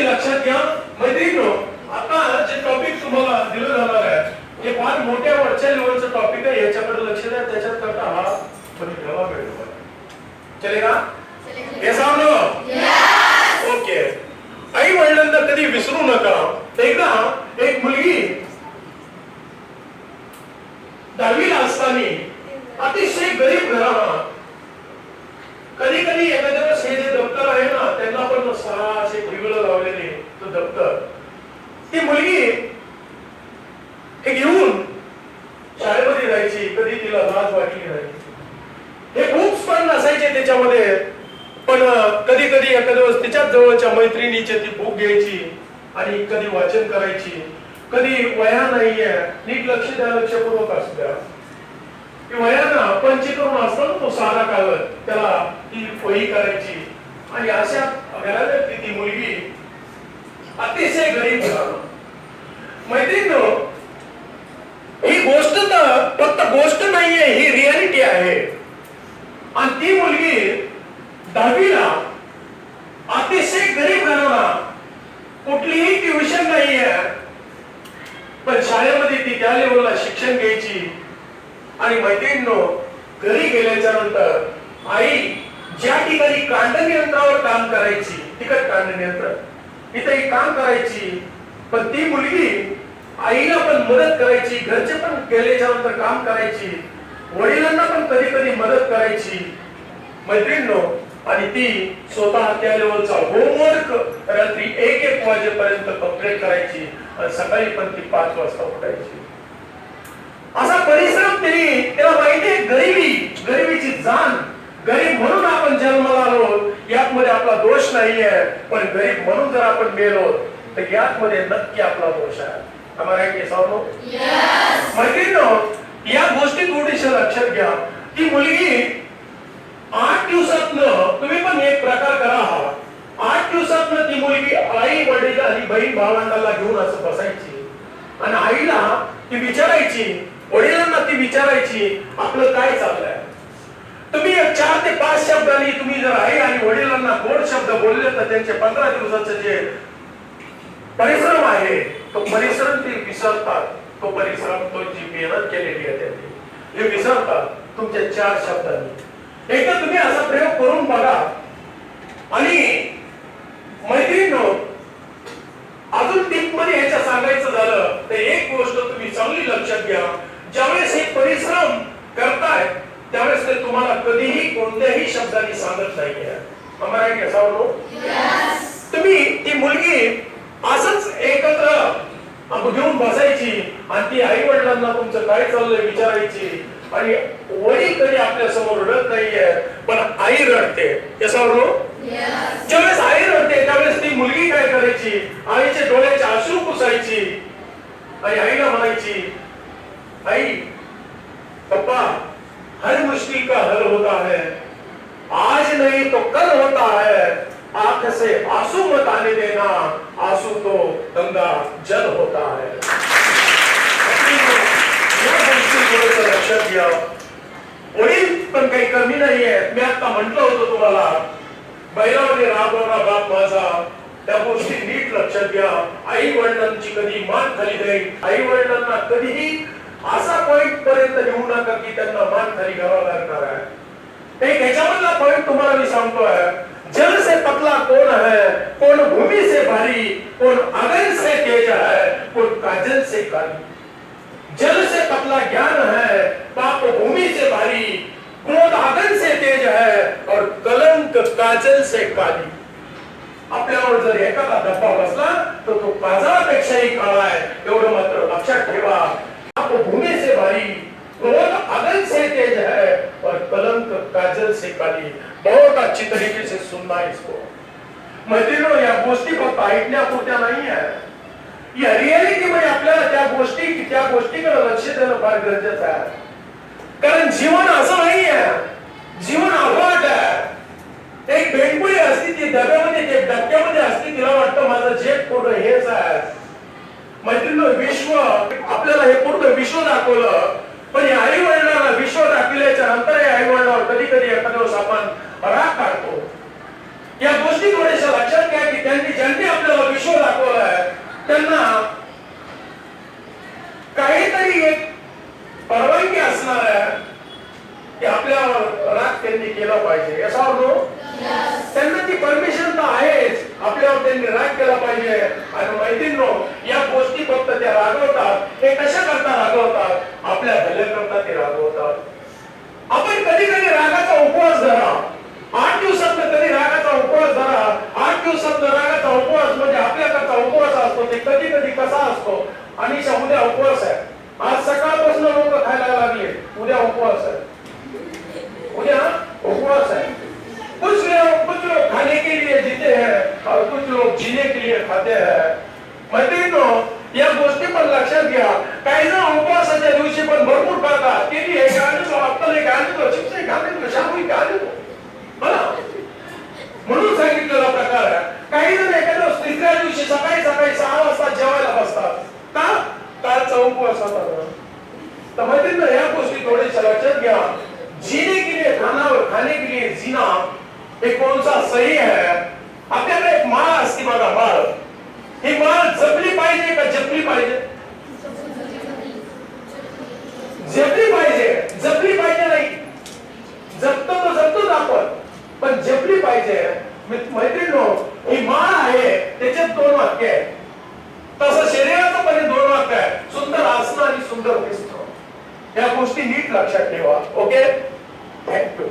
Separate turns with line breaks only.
गोष्टी लक्षात घ्या. मैत्रिणी आता जे टॉपिक तुम्हाला दिलं जाणार आहे हे फार मोठ्या वरच्या लेवलचं टॉपिक आहे. याच्याकडे लक्ष द्या. त्याच्यात करता हा पण घ्यावा मिळतो चलेगा? हे ओके आई वडिलांना कधी विसरू नका. एकदा एक मुलगी दहावीला असताना अतिशय गरीब घराणा कधी कधी एखाद्या हे जे दप्तर आहे ना त्यांना पण सहा असे ठिगळं लावलेले तो दप्तर. ती मुलगी हे घेऊन शाळेमध्ये जायची कधी तिला लाज वाटली नाही. हे खूप स्पंद असायचे त्याच्यामध्ये. पण कधी कधी एखाद्या वेळेस तिच्याच जवळच्या मैत्रिणीचे ती बुक घ्यायची आणि कधी वाचन करायची. कधी वया नाहीये नीट लक्ष द्या लक्षपूर्वक असू द्या. ती वयानं पंचीकरण असतो तो साधा कागद त्याला ती वही करायची. आणि अशा घरात ती मुलगी अतिशय गरीब घराणं मैत्रिणी ही गोष्ट तर फक्त गोष्ट नाहीये ही रियालिटी आहे. आणि ती मुलगी दहावीला अतिशय गरीब घराला कुठलीही ट्युशन नाहीये. पण शाळेमध्ये ती त्या लेवलला शिक्षण घ्यायची. आणि मैत्रिणींनो घरी गेल्याच्यानंतर आई ज्या ठिकाणी कांडणी यंत्रावर काम करायची तिकट कांडणी यंत्र तिथे ही काम करायची पण ती मुलगी आईला पण मदत करायची घरचे पण गेल्याच्यानंतर काम करायची वडिलांना पण कधी कधी मदत करायची. मैत्रिणींनो आणि ती स्वतः त्या लेवलचा होमवर्क रात्री एक एक वाजेपर्यंत कंप्लीट करायची आणि सकाळी पण ती पाच वाजता उठायची. असा त्यांनी त्याला माहितीये गरिबी गरिबीची जाण. गरीब म्हणून आपण जन्माला आलो यातमध्ये आपला दोष नाहीये पण गरीब म्हणून जर आपण मेलो तर यातमध्ये नक्की आपला दोष आहे. आम्हाला सांगू या गोष्टी थोडीशा लक्षात घ्या ती मुलगी आठ दिवसातनं तुम्ही पण एक प्रकार करा हा. आठ दिवसातनं ती मुलगी आई वडील आणि बहीण भावंडाला घेऊन असं बसायची. आणि आईला ती विचारायची वडिलांना ती विचारायची आपलं काय चाललंय? तुम्ही एक चार ते पाच शब्दांनी तुम्ही जर आई आणि वडिलांना गोड शब्द बोलले तर त्यांचे पंधरा दिवसाचं जे परिश्रम आहे तो परिश्रम ते विसरतात. तो परिश्रम तो जी मेहनत केलेली आहे त्यांनी हे विसरतात तुमच्या चार शब्दांनी. एकदा तुम्ही असा प्रयोग करून बघा आणि मैत्रिणींनो अजून टीपमध्ये ह्याच्या सांगायचं झालं तर एक गोष्ट तुम्ही चांगली लक्षात घ्या ज्यावेळेस हे परिश्रम करताय त्यावेळेस ते तुम्हाला कधीही कोणत्याही शब्दांनी सांगत नाहीये तुम्ही ती मुलगी असंच एकत्र घेऊन बसायची आणि ती आई वडिलांना तुमचं काय चाललंय विचारायची आणि वडील कधी आपल्यासमोर रडत नाहीये पण आई रडते. याच्यावर ज्यावेळेस आई रडते त्यावेळेस ती मुलगी काय करायची? आईच्या डोळ्याचे अश्रू पुसायची. आणि आईला म्हणायची आई पप्पा हर मुश्किल का हल होता है। आज नहीं तो कल होता है। आंख से आंसू मत आने देना। आंसू तो गंगा जल होता है। लक्षात घ्या वडील पण काही कमी नाहीये मी आता म्हंटल होतं तुम्हाला बैलामध्ये राबवला बाप माझा त्या गोष्टी नीट लक्षात घ्या आई वडिलांची कधी मान खाली जाईल आई वडिलांना कधीही असा पॉइंट पर्यंत नेऊ नका की त्यांना मान खाली घ्यावा लागणार आहे. एक ह्याच्यामधला पॉइंट तुम्हाला मी सांगतोय जल से पतला कौन है कौन भूमि से भारी कौन अगन से तेज है कौन काजल से काली. जल से पतला ज्ञान है, पाप भूमि से भारी, क्रोध आगन से तेज है, और कलंक काजल से काली. आपल्यावर जर एखादा डब्बा बसला, तर तो काजळापेक्षाही काळा आहे. एवढं मात्र लक्षात ठेवा. पाप भूमि से भरी क्रोध अगन से तेज है और कलंक काजल से काली बहुत अच्छी तरीके से सुनना इसको। मैत्रिणो या गोष्टी फक्त ऐकण्यापुरत्या नाही आहे या रियालिटी मध्ये आपल्याला त्या गोष्टी त्या गोष्टीकडे लक्ष देणं फार गरजेचं आहे कारण जीवन असं नाही आहे जीवन अफाट आहे एक बेंडपुळी असती ती डब्यामध्ये ते डबक्यामध्ये असती तिला वाटतं माझं जग पूर्ण हेच आहे मैत्रिणी विश्व आपल्याला हे पूर्ण विश्व दाखवलं. पण या आई वडिलांना विश्व दाखविल्याच्या नंतर या आई वडिलांवर कधी कधी एखाद्या दिवस आपण राग काढतो. या गोष्टी थोड्याशा लक्षात घ्या की त्यांनी ज्यांनी आपल्या विश्व दाखवलाय त्यांना काहीतरी एक परवानगी असणार आहे की आपल्यावर राग त्यांनी केला पाहिजे याच्यावर नो त्यांना ती परमिशन तर आहेच आपल्यावर त्यांनी राग केला पाहिजे. आणि माहिती या गोष्टी फक्त त्या रागवतात. हे कशा करता रागवतात? आपल्या भल्याकरता ते रागवतात. आपण कधी कधी रागाचा उपवास धरा. आठ दिवसात कधी रागाचा उपवास धरा. आठ दिवसात रागाचा उपवास म्हणजे आपल्याकडचा उपवास असतो. ते कधी कधी कसा असतो? आणि उद्या उपवास आहे. आज सकाळपासून लोक खायला लागले. उद्या उपवास आहे. उद्या उपवास आहे. कुछ लोग खाने के लिए जीते हैं और कुछ लोग जीने के लिए खाते हैं। मैत्रिणींनो या गोष्टी पण लक्षात घ्या काही जण उपवासाच्या दिवशी पण भरपूर खातात केली हे गाणी तो अप्पल हे गाणी तो चिप्स हे गाणी तो शाबू हे गाणी तो म्हणून सांगितलेला प्रकार आहे काही जण एखाद्या तिसऱ्या दिवशी सकाळी सकाळी सहा वाजता जेवायला बसतात का कालचा उपवास होता ना. तर मैत्रिणी या गोष्टी थोड्याशा लक्षात घ्या जीने के लिए खाना और खाने के लिए जीना। हे कौन सा सही है आपल्याला एक माळ असते बघा माळ. ही माळ जपली पाहिजे का जपली पाहिजे? जपली पाहिजे. जपली पाहिजे नाही. जपतो तर जपतोच आपण. पण जपली पाहिजे. मैत्रिणी ही माळ आहे त्याच्यात दोन वाक्य आहे तसं शरीराचं पण दोन वाक्य आहे सुंदर असणं आणि सुंदर दिसतो. या गोष्टी नीट लक्षात ठेवा. ओके? थँक्यू